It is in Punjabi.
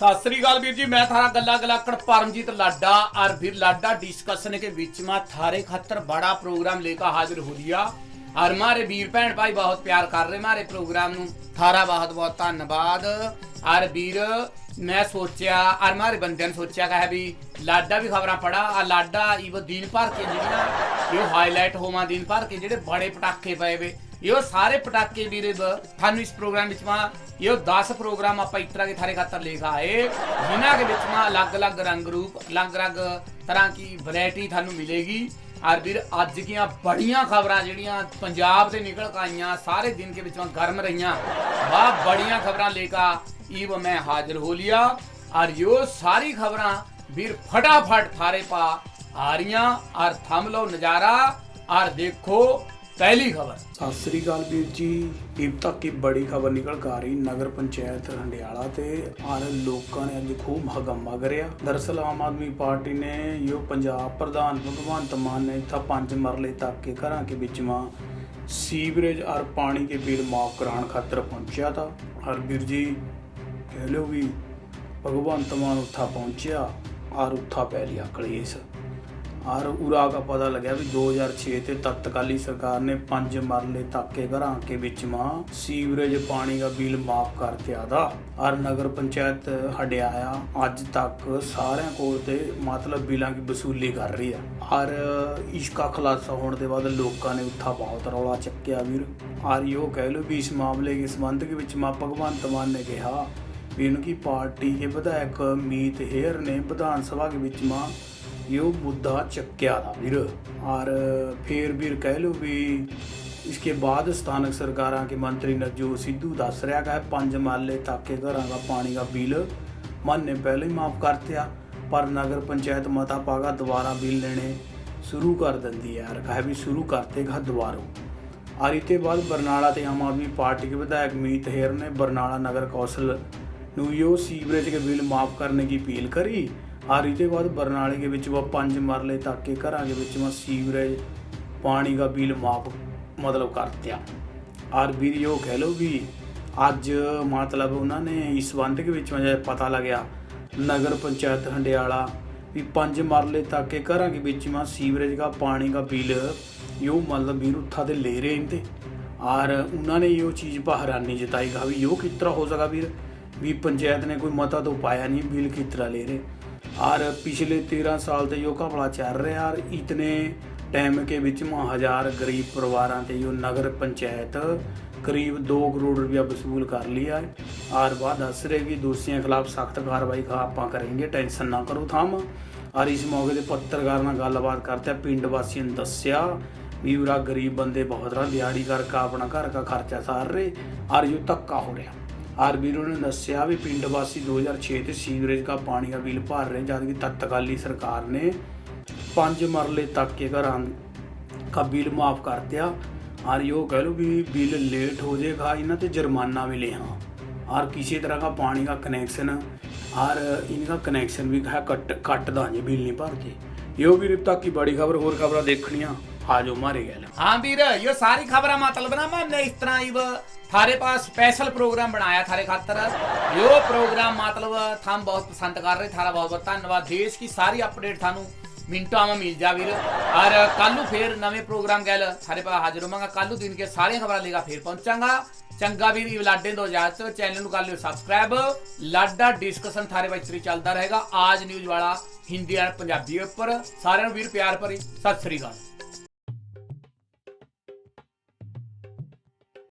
ਸਤਿ ਸ੍ਰੀ ਅਕਾਲ ਵੀਰ ਜੀ, ਮੈਂ ਥਾਰਾ ਗੱਲਾ ਗਲਾਕੜ ਪਰਮਜੀਤ ਲਾਡਾ আর ਵੀਰ ਲਾਡਾ ਡਿਸਕਸ਼ਨ ਕੇ ਵਿੱਚ ਮਾ ਥਾਰੇ ਖਾਤਰ ਬੜਾ ਪ੍ਰੋਗਰਾਮ ਲੈ ਕੇ ਹਾਜ਼ਰ ਹੋ ਰਿਹਾ ਔਰ ਮਾਰੇ ਵੀਰ ਭੈਣ ਭਾਈ ਬਹੁਤ ਪਿਆਰ ਕਰ ਰਹੇ ਮਾਰੇ ਪ੍ਰੋਗਰਾਮ ਨੂੰ। ਥਾਰਾ ਬਹੁਤ ਬਹੁਤ ਧੰਨਵਾਦ। ਔਰ ਵੀਰ, ਮੈਂ ਸੋਚਿਆ, ਔਰ ਮਾਰੇ ਬੰਦਿਆਂ ਨੇ ਸੋਚਿਆ, ਕਹੇ ਵੀ ਲਾਡਾ ਵੀ ਖਬਰਾਂ ਪੜਾ ਆ ਲਾਡਾ ਇਹ ਦਿਨ ਭਰ ਕੇ ਜਿਹੜੀਆਂ ਇਹ ਹਾਈਲਾਈਟ ਹੋਵਾਂ ਦਿਨ ਭਰ ਕੇ ਜਿਹੜੇ ਬੜੇ ਪਟਾਕੇ ਪਏ ਵੇ। ਇਹ ਸਾਰੇ ਪਟਾਕੇ ਵੀਰੇ ਬ- ਤੁਹਾਨੂੰ ਇਸ ਪ੍ਰੋਗਰਾਮ ਵਿੱਚ ਮਾ ਇਹ 10 ਪ੍ਰੋਗਰਾਮ ਆਪਾਂ ਇਸ ਤਰ੍ਹਾਂ ਕੇ ਥਾਰੇ ਖਾਤਰ ਲੇਖ ਆਏ ਜਿਨ੍ਹਾਂ ਦੇ ਵਿੱਚ ਮਾ ਅਲੱਗ-ਅਲੱਗ ਰੰਗ ਰੂਪ ਅਲੱਗ-ਅਲੱਗ ਤਰ੍ਹਾਂ ਕੀ ਵੈਰਾਈਟੀ ਤੁਹਾਨੂੰ ਮਿਲੇਗੀ ਔਰ ਵੀਰ ਅੱਜ ਦੀਆਂ ਬੜੀਆਂ ਖਬਰਾਂ ਜਿਹੜੀਆਂ ਪੰਜਾਬ ਦੇ ਨਿਕਲ ਕੇ ਆਈਆਂ ਸਾਰੇ ਦਿਨ के बीच में गर्म रहियां वाह बढ़िया खबरें लेकर ईव मैं हाजिर हो लिया और यो सारी खबरें ਵੀਰ फटाफट थारे पा आ रही और थम लो नजारा और देखो ਪਹਿਲੀ ਖਬਰ। ਸਤਿ ਸ੍ਰੀ ਅਕਾਲ ਵੀਰ ਜੀ। ਇਹ ਤੱਕ ਕਿ ਬੜੀ ਖਬਰ ਨਿਕਲ ਕੇ ਆ ਰਹੀ ਨਗਰ ਪੰਚਾਇਤ ਹੰਡਿਆਲਾ ਤੇ ਆਰ ਲੋਕਾਂ ਨੇ ਅੱਜ ਖੂਬ ਹਗੰਮਾ ਕਰਿਆ। ਦਰਸਲ ਆਮ ਆਦਮੀ ਪਾਰਟੀ ਨੇ ਜੋ ਪੰਜਾਬ ਪ੍ਰਧਾਨ ਭਗਵੰਤ ਮਾਨ ਨੇ ਤਾਂ ਪੰਜ ਮਰਲੇ ਤੱਕ ਕੇ ਘਰਾਂ ਕੇ ਵਿੱਚ ਮਾਂ ਸੀਵਰੇਜ ਔਰ ਪਾਣੀ ਦੇ ਬਿੱਲ ਮਾਫ ਕਰਾਉਣ ਖਾਤਰ ਪਹੁੰਚਿਆ ਤਾਂ। ਹਰ ਵੀਰ ਜੀ, ਕਹਿ ਲੋ ਵੀ ਭਗਵੰਤ ਮਾਨ ਉੱਥਾ ਪਹੁੰਚਿਆ ਔਰ ਉੱਥਾ ਪੈ ਲਿਆ ਕਲੇਸ਼। ਔਰ ਉਰਾਗ ਪਤਾ ਲੱਗਿਆ ਵੀ 2006 ਤੇ ਤਤਕਾਲੀ ਸਰਕਾਰ ਨੇ ਪੰਜ ਮਰਲੇ ਤੱਕ ਘਰਾਂ ਕੇ ਵਿੱਚ ਮਾ, ਸੀਵਰੇਜ, ਪਾਣੀ ਦਾ ਬਿੱਲ ਮਾਫ ਕਰ ਦਿਆ ਔਰ ਨਗਰ ਪੰਚਾਇਤ ਹਡਿਆਇਆ ਅੱਜ ਤੱਕ ਸਾਰਿਆਂ ਕੋਲ ਤੇ ਮਤਲਬ ਬਿੱਲਾਂ ਦੀ ਵਸੂਲੀ ਕਰ ਰਹੀ ਹੈ ਔਰ ਇਸ਼ਕਾ ਖਲਾਸਾ ਹੋਣ ਦੇ ਬਾਅਦ ਲੋਕਾਂ ਨੇ ਉੱਥਾ ਬਹੁਤ ਰੌਲਾ ਚੱਕਿਆ ਵੀਰ। ਔਰ ਇਹੋ ਕਹਿ ਲੋ ਵੀ ਇਸ ਮਾਮਲੇ ਦੇ ਸੰਬੰਧ ਦੇ ਵਿੱਚ ਮਾ ਭਗਵੰਤ ਮਾਨ ਨੇ ਕਿਹਾ ਵੀ ਇਹਨਾਂ ਕੀ ਪਾਰਟੀ ਦੇ ਵਿਧਾਇਕ ਮੀਤ ਹੇਰ ਨੇ ਵਿਧਾਨ ਸਭਾ ਦੇ ਵਿੱਚ ਮਾ ਇਹ ਮੁੱਦਾ ਚੱਕਿਆ ਦਾ ਵੀਰ ਔਰ ਫੇਰ ਵੀਰ ਕਹਿ ਲਓ ਵੀ ਇਸਕੇ ਬਾਅਦ ਸਥਾਨਕ ਸਰਕਾਰਾਂ ਕੇ ਮੰਤਰੀ ਨਵਜੋਤ ਸਿੱਧੂ ਦੱਸ ਰਿਹਾ ਹੈ ਪੰਜ ਮਾਲੇ ਤੱਕ ਕੇ ਘਰਾਂ ਦਾ ਪਾਣੀ ਦਾ ਬਿੱਲ ਮਨ ਨੇ ਪਹਿਲੇ ਹੀ ਮਾਫ ਕਰਤਿਆ ਪਰ ਨਗਰ ਪੰਚਾਇਤ ਮਤਾ ਪਾਗਾ ਦੁਬਾਰਾ ਬਿੱਲ ਲੈਣੇ ਸ਼ੁਰੂ ਕਰ ਦਿੰਦੀ ਹੈ ਯਾਰ ਕਹੇ ਵੀ ਸ਼ੁਰੂ ਕਰਤੇਗਾ ਦੁਬਾਰਾ ਔਰ ਇਤੇ ਬਾਅਦ ਬਰਨਾਲਾ ਤੇ ਆਮ ਆਦਮੀ ਪਾਰਟੀ के विधायक मीत हेर ने बरनाला नगर कौंसिल ਨੂੰ यो ਸੀਵਰੇਜ के बिल माफ करने की अपील करी और इते बाद बरनाले के ਵਿੱਚ वो ਪੰਜ ਮਰਲੇ ਤੱਕ ਕੇ ਘਰਾਂ ਦੇ ਵਿੱਚ ਮੈਂ ਸੀਵਰੇਜ ਪਾਣੀ ਦਾ ਬਿੱਲ ਮਾਫ ਮਤਲਬ ਕਰਤਿਆ ਔਰ ਵੀਡੀਓ ਕਹਿ ਲਓ ਵੀ ਅੱਜ ਮਤਲਬ ਉਹਨਾਂ ਨੇ ਇਸ ਸੰਬੰਧ ਦੇ ਵਿੱਚ ਮੈਨੂੰ ਪਤਾ ਲੱਗਿਆ ਨਗਰ ਪੰਚਾਇਤ ਹੰਡਿਆਲਾ ਵੀ ਪੰਜ ਮਰਲੇ ਤੱਕ ਕੇ ਘਰਾਂ ਦੇ ਵਿੱਚ ਮੈਂ ਸੀਵਰੇਜ ਦਾ ਪਾਣੀ ਦਾ ਬਿੱਲ ਯੋ ਮਤਲਬ ਵੀਰ ਉੱਥਾ ਤੇ ਲੈ ਰਹੇ ਇੰਤੇ ਔਰ ਉਹਨਾਂ ਨੇ ਇਹ ਚੀਜ਼ ਪਰ ਹੈਰਾਨੀ ਜਤਾਈ ਗਾ ਵੀ ਯੋ ਕਿਸ ਤਰ੍ਹਾਂ ਹੋ ਸਕਾ ਵੀਰ ਵੀ ਪੰਚਾਇਤ ਨੇ ਕੋਈ ਮਤਾ तो ਪਾਇਆ ਨਹੀਂ ਬਿੱਲ ਕਿਸ ਤਰ੍ਹਾਂ ਲੈ ਰਹੇ ਔਰ ਪਿਛਲੇ 13 ਸਾਲ ਤੇ ਯੋ ਘਪਲਾ ਚੱਲ ਰਿਹਾ ਔਰ ਇਤਨੇ ਟਾਈਮ ਕੇ ਵਿੱਚ ਮਾ ਹਜ਼ਾਰ ਗਰੀਬ ਪਰਿਵਾਰਾਂ ਤੇ ਯੋ ਨਗਰ ਪੰਚਾਇਤ ਕਰੀਬ 2 ਕਰੋੜ ਰੁਪਇਆ ਵਸੂਲ ਕਰ ਲਿਆ ਹੈ ਔਰ ਬਾਅਦ ਦੱਸ ਰਹੇ ਕਿ ਦੋਸ਼ੀਆਂ ਖਿਲਾਫ ਸਖਤ ਕਾਰਵਾਈ ਕਾ ਆਪਾਂ ਕਰਾਂਗੇ, ਟੈਨਸ਼ਨ ਨਾ ਕਰੋ ਥਾਮ। ਔਰ ਇਸ ਮੌਕੇ ਤੇ ਪੱਤਰਕਾਰ ਨਾਲ ਗੱਲਬਾਤ ਕਰਤੇ ਪਿੰਡ ਵਾਸੀਆਂ ਨੇ ਦੱਸਿਆ ਵੀ ਉਰਾ ਗਰੀਬ ਬੰਦੇ ਬਹੁਤ ਰਾਂ ਦਿਹਾੜੀ ਕਰਕੇ ਆਪਣਾ ਘਰ ਦਾ ਖਰਚਾ ਸਾਰ ਰਹੇ, ਔਰ ਜੋ ਧੱਕਾ ਹੋ ਰਿਹਾ। ਆਰਬੀਰੋ ਨੇ ਦੱਸਿਆ ਵੀ ਪਿੰਡ ਵਾਸੀ 2006 ਤੇ ਸੀਵਰੇਜ ਦਾ ਪਾਣੀ ਦਾ ਬਿੱਲ ਭਰ ਰਹੇ ਜਦ ਕਿ ਤਤਕਾਲੀ ਸਰਕਾਰ ਨੇ ਪੰਜ ਮਰਲੇ ਤੱਕ ਇਹ ਘਰਾਂ ਦਾ ਬਿੱਲ ਮਾਫ ਕਰ ਦਿਆ ਆਰ ਇਹ ਕਹ ਲੋ ਵੀ ਬਿੱਲ ਲੇਟ ਹੋ ਜਾਏਗਾ, ਇਹਨਾਂ ਤੇ ਜੁਰਮਾਨਾ ਵੀ ਲੇ ਹਾਂ ਔਰ ਕਿਸੇ ਤਰ੍ਹਾਂ ਦਾ ਪਾਣੀ ਦਾ ਕਨੈਕਸ਼ਨ ਔਰ ਇਨका ਕਨੈਕਸ਼ਨ ਵੀ ਕੱਟ ਕੱਟਦਾ ਦਾਂਗੇ ਬਿੱਲ ਨਹੀਂ ਭਰ ਕੇ ਇਹੋ ਵੀ ਰਿਪਤਾ ਕੀ ਬੜੀ ਖਬਰ, ਹੋਰ ਖਬਰਾਂ ਦੇਖਣੀਆਂ। देखनिया आ जाओ मारे गए हाँ वीर ये सारी खबर मतलब ना मैंने इस तरह इव थारे पास स्पेशल प्रोग्राम बनाया थारे खातर यो प्रोग्राम मतलब थम बहुत पसंद कर रहे थारा बहुत बहुत धन्यवाद देश की सारी अपडेट थानू ਮਿੰਟਾਂ में मिल जा ਵੀਰ ਔਰ ਕੱਲ ਨੂੰ ਫੇਰ ਨਵੇਂ ਪ੍ਰੋਗਰਾਮ ਗੈਲ ਸਾਰੇ ਪਾ ਹਾਜ਼ਰ ਹੋਵਾਂਗਾ ਕੱਲ ਨੂੰ ਦਿਨ ਕੇ ਸਾਰੀਆਂ ਖਬਰਾਂ ਲੇਗਾ ਫੇਰ ਪਹੁੰਚਾਂਗਾ ਚੰਗਾ ਵੀਰ ਇਹ ਲਾਡੇ ਤੋਂ ਇਜਾਜ਼ਤ ਚੈਨਲ ਨੂੰ ਕਰ ਲਿਓ ਸਬਸਕ੍ਰਾਈਬ ਲਾਡਾ ਡਿਸਕਸ਼ਨ ਥਾਰੇ ਵਿੱਚ ਵੀ ਚੱਲਦਾ ਰਹੇਗਾ ਆਜ ਨਿਊਜ਼ ਵਾਲਾ ਹਿੰਦੀ ਔਰ ਪੰਜਾਬੀ ਉੱਪਰ ਸਾਰਿਆਂ ਨੂੰ ਵੀਰ ਪਿਆਰ ਭਰੀ ਸਤਿ ਸ੍ਰੀ ਅਕਾਲ